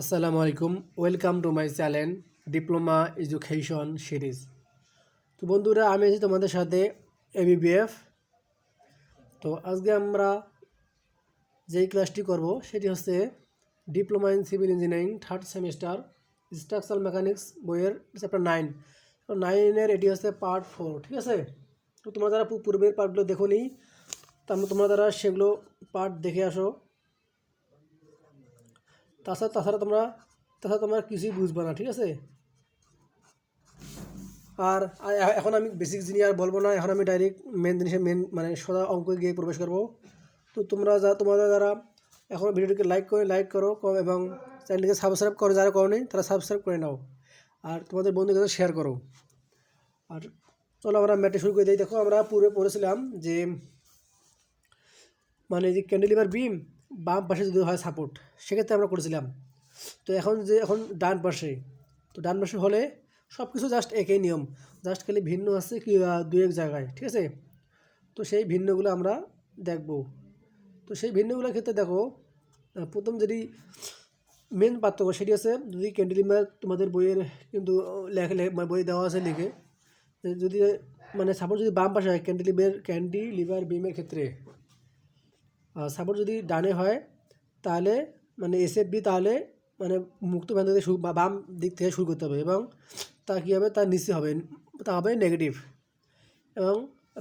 আসসালামু আলাইকুম। Welcome to my channel diploma education series তো বন্ধুরা, আমি আছি তোমাদের সাথে এবিবিএফ তো আজকে আমরা যেই ক্লাসটি করব, সেটি হচ্ছে diploma in civil engineering third semester structural mechanics বইয়ের চ্যাপ্টার নাইন নাইনের এটি হচ্ছে পার্ট ফোর ঠিক আছে? তো তোমরা যারা পূর্বের পার্টগুলো দেখো নি তোমরা যারা সেগুলো পার্ট দেখে আসো। তাছাড়া তাছাড়া তোমরা তাছাড়া তোমরা কিছুই বুঝবে না, ঠিক আছে? আর এখন আমি বেসিক জিনিস আর বলব না, এখন আমি ডাইরেক্ট মেন জিনিসে মেন মানে সোজা অঙ্কে গিয়ে প্রবেশ করব। তো তোমরা যা তোমরা যারা এখন ভিডিওটিকে লাইক করে লাইক করো এবং চ্যানেলটিকে সাবস্ক্রাইব করো, যারা করো তারা সাবস্ক্রাইব করে নাও। আর তোমাদের বন্ধুদের সাথে শেয়ার করো। আর চলো আমরা ম্যাটে শুরু করে দিই। দেখো আমরা পূর্বে পড়েছিলাম যে মানে যে ক্যান্ডেলিভার বিম বাম পাশে যদি হয় সাপোর্ট সেক্ষেত্রে আমরা করেছিলাম। তো এখন যে, এখন ডান পাশে, তো ডান পাশে হলে সব কিছু জাস্ট একই নিয়ম। জাস্ট খালি ভিন্ন আছে কি দু এক জায়গায়, ঠিক আছে? তো সেই ভিন্নগুলো আমরা দেখব। তো সেই ভিন্নগুলোর ক্ষেত্রে দেখো প্রথম যেটি মেন পার্থক্য সেটি আছে যদি ক্যান্ডেলিভার তোমাদের বইয়ের কিন্তু লেখে মানে বই দেওয়া আছে লিখে, যদি মানে সাপোর্ট যদি বাম পাশে হয় ক্যান্ডিলিভার ক্যান্ডি লিভার বিমের ক্ষেত্রে সাপোর্ট যদি ডানে হয়, তাহলে মানে এসএফবি তাহলে মানে মুক্ত প্রান্ত থেকে শুরু বাম দিক থেকে শুরু করতে হবে এবং তা কী হবে? তার নিচে হবে। তা হবে নেগেটিভ এবং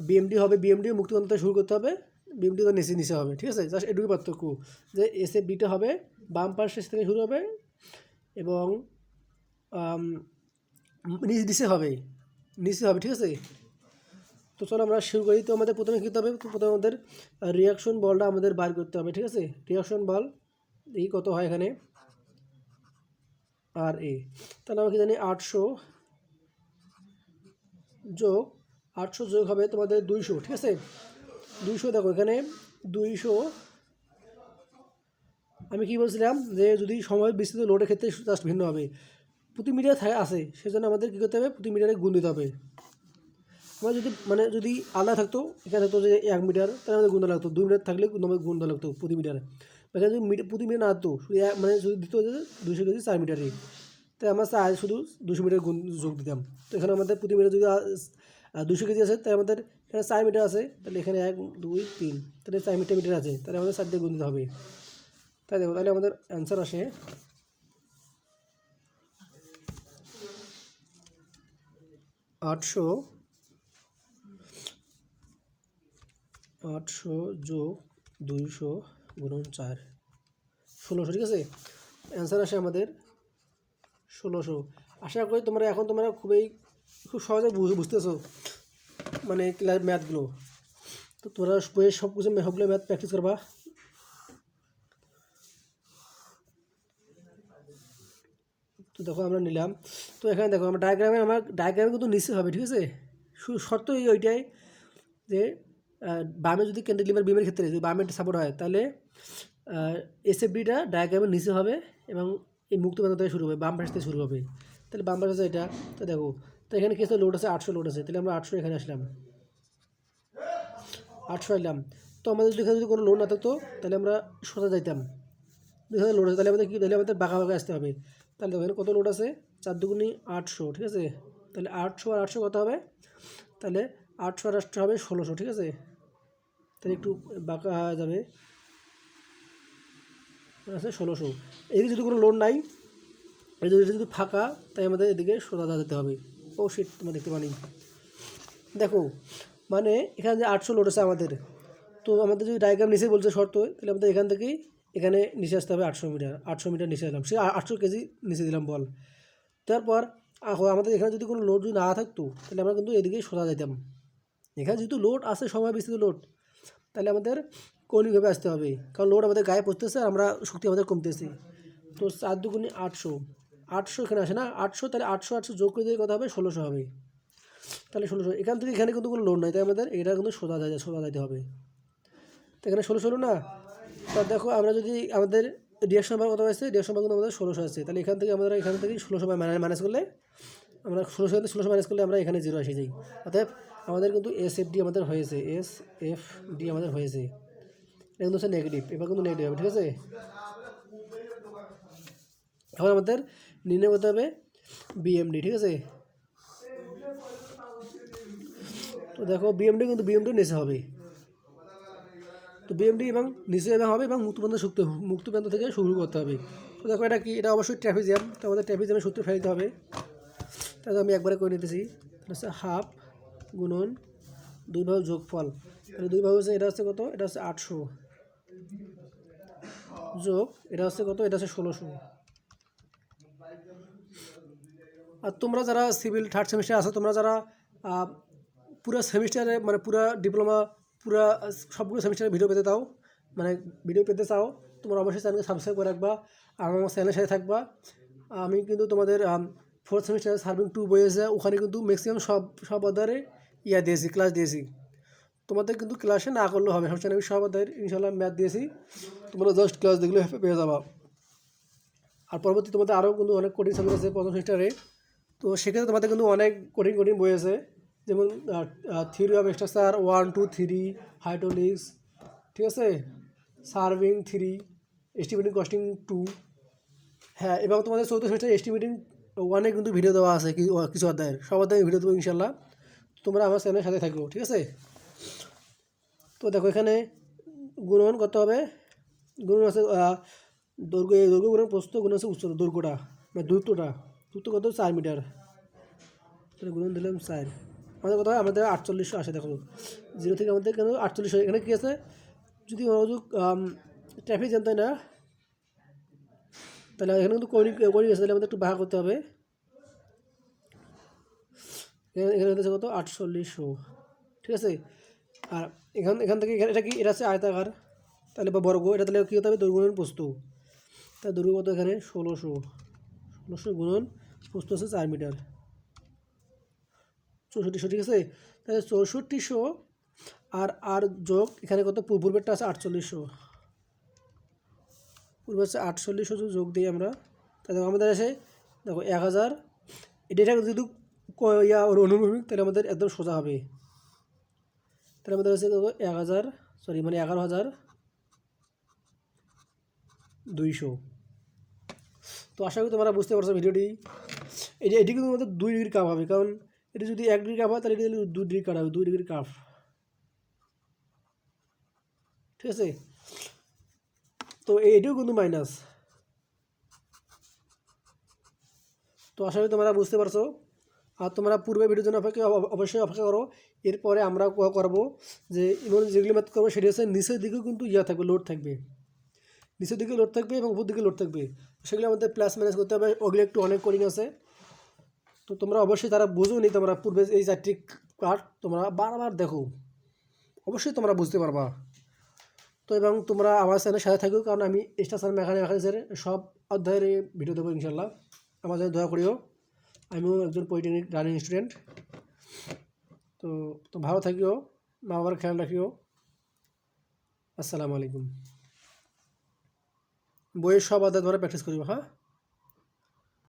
বিএমডি হবে বিএমডি মুক্ত প্রান্ত থেকে শুরু করতে হবে। বিএমডি তো নিচে নিচে হবে, ঠিক আছে? জাস্ট এটুকু পার্থক্য যে এসএফবিটা হবে, বাম পাশ শেষ থেকে শুরু হবে এবং নিচে হবে নিচে হবে, ঠিক আছে? তো চলো আমরা শুরু করি। তো আমাদের প্রথমে কী হবে? তো প্রথমে আমাদের রিয়াকশন বলটা আমাদের বার করতে হবে, ঠিক আছে? রিয়াকশন বল এই কত হয় এখানে। আর এ, তাহলে আমরা কি জানি? আটশো যোগ আটশো যোগ হবে তোমাদের দুইশো, ঠিক আছে? দুইশো দেখো এখানে, দুইশো। আমি কি বলছিলাম? যে যদি সময় বিস্তৃত লোডের ক্ষেত্রে জাস্ট ভিন্ন হবে। প্রতি মিটার থাকে আছে, সেজন্য আমাদের কী করতে হবে? প্রতি মিটারে গুণ দিতে হবে। আমার যদি মানে যদি আলাদা থাকতো, এখানে থাকতো যে এক মিটার, তাহলে আমাদের গুণা লাগতো। দুই মিটার থাকলে আমাদের গুণা লাগতো প্রতি মিটারে। এখানে যদি মিটার প্রতি মিটার না হতো, শুধু এক মানে শুধু দিত যে দুশো কেজি চার মিটারই। তাই আমরা চার শুধু দুশো মিটার গুণ, যোগ দিতাম। তো এখানে আমাদের প্রতি মিটার যদি দুশো কেজি আছে তাই আমাদের এখানে চার মিটার আছে, তাহলে এখানে এক, দুই, তিন, তাহলে চার মিটার মিটার আছে, তাহলে আমাদের চার দিয়ে গুণ দিতে হবে। তাই দেখো, তাহলে আমাদের অ্যান্সার আসে। আটশো আটশো যোগ দুইশো গুণন চার। ষোলোশো, ঠিক আছে? অ্যান্সার আসে আমাদের ষোলোশো। আশা করি তোমরা এখন তোমরা খুবই, খুব সহজে বুঝ- বুঝতেছো মানে ক্লাস ম্যাথগুলো তো তোমরা বইয়ের সব কিছু সবগুলো ম্যাথ প্র্যাকটিস করবা। তো দেখো আমরা নিলাম। তো এখানে দেখো, আমরা ডায়াগ্রামে আমার ডায়াগ্রামে কিন্তু নিচে হবে, ঠিক আছে? শর্ত ওইটাই যে বামে যদি ক্যান্ডেল ক্যান্টিলিভার বিমের ক্ষেত্রে যদি বামে সাপোর্ট হয়, তাহলে এসএফবিটা ডায়াগ্রামের নিচে হবে এবং এই মুক্ত প্রান্ত থেকে শুরু হবে, বাম পাশ থেকে শুরু হবে। তাহলে বাম পাশে এটা। তো দেখো, তো এখানে কিছু লোড আছে আটশো লোড আছে। তাহলে আমরা আটশো এখানে আসলাম। আটশো এলাম তো আমাদের যদি এখানে যদি কোনো লোড না থাকতো, তাহলে আমরা সোজা যাইতাম। এখানে লোড আছে, তাহলে আমাদের কী, তাহলে আমাদের বাঁকা বাঁকা আসতে হবে। তাহলে দেখো, এখানে কত লোড আছে? চার দুগুনি আটশো, ঠিক আছে? তাহলে আটশো আর আটশো কত হবে? তাহলে আটশো আর আটশো হবে ষোলোশো, ঠিক আছে? তাহলে একটু বাঁকা হয়ে যাবে। আছে ষোলোশো। এদিকে যদি কোনো লোড নাই, এই যদি ফাঁকা, তাই আমাদের এদিকে সোজা যেতে হবে। ও সিট তোমরা দেখতে পানি। দেখো মানে এখানে যে আটশো লোড আছে আমাদের, তো আমাদের যদি ডায়াগ্রাম নিচে বলছে শর্ত, তাহলে আমাদের এখান থেকেই এখানে নিচে আসতে হবে আটশো মিটার আটশো মিটার নিচে এলাম। সে আটশো কেজি নিচে দিলাম বল। তারপর আমাদের এখানে যদি কোনো লোড যদি না থাকতো, তাহলে আমরা কিন্তু এদিকেই সোজা যেতাম এখানে যেহেতু লোড আছে, সময় বিস্তৃত লোড তাহলে আমাদের কৌণিকভাবে আসতে হবে। কারণ লোড আমাদের গায়ে পড়তেছে আর আমরা শক্তি আমাদের কমতেছে। তো চার দুগুণে আটশো। আটশো এখানে আসে না? আটশো তাহলে আটশো আটশো যোগ করে দিয়ে কথা হবে? ষোলোশো হবে। তাহলে ষোলোশো। এখান থেকে এখানে কিন্তু কোনো লোড নাই। তাই আমাদের এটা কিন্তু সোজা যায়, সোজা যাইতে হবে। তো এখানে ষোলোশো হলো না? তা দেখো, আমরা যদি আমাদের রিয়াকশন বার কত আছে রিয়াকশন বার কিন্তু আমাদের ষোলোশো আছে। তাহলে এখান থেকে আমরা এখান থেকে ষোলোশো মাইনাস করলে আমরা ষোলোশো থেকে ষোলোশো মাইনাস করলে আমরা এখানে জিরো এসে যাই। অর্থাৎ আমাদের কিন্তু এস এফ ডি আমাদের হয়েছে এস এফ ডি আমাদের হয়েছে। এটা কিন্তু হচ্ছে নেগেটিভ এবার কিন্তু নেগেটিভ হবে, ঠিক আছে? এখন আমাদের নির্ণয় করতে হবে বিএমডি ঠিক আছে? তো দেখো বিএমডি কিন্তু বিএমডি নিচে হবে। তো বিএমডি এবং নিচে এবং হবে এবং মুক্তবন্ধ সুক্ত মুক্তবন্ধ থেকে শুরু করতে হবে। তো দেখো এটা কি, এটা অবশ্যই ট্রাফিক জ্যাম তো আমাদের ট্রাফিক জ্যামের সূত্র ফেলতে হবে। তাহলে আমি একবারে করে নিতেছি। হচ্ছে হাফ গুণন দুই ভাগ যোগফল। তাহলে দুই ভাগ হচ্ছে, এটা হচ্ছে কত? এটা হচ্ছে আটশো। যোগ, এটা হচ্ছে কত? এটা হচ্ছে ষোলোশো। আর তোমরা যারা সিভিল থার্ড সেমিস্টার আছো, তোমরা যারা পুরো সেমিস্টারে মানে পুরো ডিপ্লোমা, পুরো সবগুলো সেমিস্টারে ভিডিও পেতে চাও মানে ভিডিও পেতে চাও, তোমরা অবশ্যই চ্যানেলকে সাবস্ক্রাইব করে রাখবা, আর আমার চ্যানেলের সাথে থাকবা। আমি কিন্তু তোমাদের ফোর্থ সেমিস্টারে সার্ভিং টু বই আছে ওখানে কিন্তু ম্যাক্সিমাম সব সব অধ্যায়ে ইয়া দিয়েছি ক্লাস দিয়েছি। তোমাদের কিন্তু ক্লাসে না করলেও হবে সমস্যা আমি সব অধ্যায়ের ইনশাল্লাহ ম্যাথ দিয়েছি। তোমরা জাস্ট ক্লাস দেখলে পেয়ে যাবা। আর পরবর্তী তোমাদের আরও কিন্তু অনেক কঠিন সাবজেক্ট আছে প্রথম সেমিস্টারে তো সেক্ষেত্রে তোমাদের কিন্তু অনেক কঠিন কঠিন বই আছে। যেমন theory of structure one two three hydraulics ঠিক আছে? Surveying three estimating costing two হ্যাঁ এবং তোমাদের চৌদ্দ সেমিস্টার এস্টিমেটিং ওয়ানে কিন্তু ভিডিও দেওয়া আছে কিছু অধ্যায়ের। সব অধ্যায়ের ভিডিও দেবো ইনশাল্লাহ। তোমরা আমার চ্যানেলের সাথে থাকব ঠিক আছে? তো দেখো এখানে গুণন করতে হবে। গুণন আছে দৈর্ঘ্য, এই দৈর্ঘ্য গুণন প্রস্তুত গুণ আছে উচ্চতা, দৈর্ঘ্যটা মানে দূরত্বটা। দূরত্ব কত? চার মিটার। তাহলে গুণন দিলাম চার। আমাদের কথা আমাদের আটচল্লিশশো আসে, দেখো। জিরো থেকে আমাদের কেন আটচল্লিশশো এখানে কী আছে? যদি মনোযোগ ট্রাফিক জানতে না তাহলে এখানে কিন্তু করি করি গেছে তাহলে আমাদের একটু ভাগ করতে হবে। এখানে হচ্ছে কত? আটচল্লিশশো। ঠিক আছে? আর এখান এখান থেকে এখানে- এটা কি? এটা আছে আয়তাকার। তাহলে বা বর্গ, এটা তাহলে কী হতে হবে? দৈর্ঘ্য গুণন প্রস্তু তাহলে দৈর্ঘ্য কত এখানে? ষোলোশো। ষোলোশো গুণন প্রস্তু আছে চার মিটার। চৌষট্টিশো, ঠিক আছে? তাহলে চৌষট্টিশো আর আর যোগ এখানে কত? পূর্বেরটা আছে আটচল্লিশশো। পূর্বে হচ্ছে আটচল্লিশশো যদি যোগ দিই আমরা। তাহলে আমাদের আছে, দেখো এক হাজার। এটা যদি ইয়া অনুভূমিক, তাহলে আমাদের একদম সোজা হবে। তাহলে আমাদের আছে কত এক হাজার সরি মানে এগারো হাজার দুইশো। তো আশা করি তোমরা বুঝতে পারছ ভিডিওটি। এটা এটি কিন্তু আমাদের দুই ডিগ্রি কাপ হবে, কারণ এটা যদি এক ডিগ্রি কাপ হয়, তাহলে এটা দুই ডিগ্রি কাপ হবে, দুই ডিগ্রি কাপ। ঠিক আছে? তো এটিও কিন্তু মাইনাস তো আশা করি তোমরা বুঝতে পারছ। আর তোমরা পূর্বে ভিডিওর জন্য অপেক্ষা অবশ্যই অপেক্ষা করো। এরপরে আমরা করব যে ইমন যেগুলি ম্যাথ করব সেটি হচ্ছে নিচের দিকেও কিন্তু ইয়া থাকবে লোড থাকবে। নিচের দিকে লোড থাকবে এবং উপর দিকে লোড থাকবে। সেগুলো আমাদের প্লাস মাইনাস করতে হবে। ওগুলো একটু অনেক কোডিং আছে। তো তোমরা অবশ্যই তারা বুঝো নি তোমরা পূর্বে এই চারটি কার্ড তোমরা বারবার দেখো। অবশ্যই তোমরা বুঝতে পারবা। তো এবং তোমরা আমার চ্যানেলের সাথে থাকো, কারণ আমি স্টেশন মেকানিক মেকানিক্সের সব অধ্যায়ের ভিডিও দেবো ইনশাল্লাহ আমার জন্য দয়া করিও। আমিও একজন পলিটেকনিক রানিং স্টুডেন্ট তো তো ভালো থাকিও, মা বাবার খেয়াল রাখিও। আসসালামু আলাইকুম। বইয়ের সব অধ্যায় ধরে প্র্যাকটিস করিও হ্যাঁ?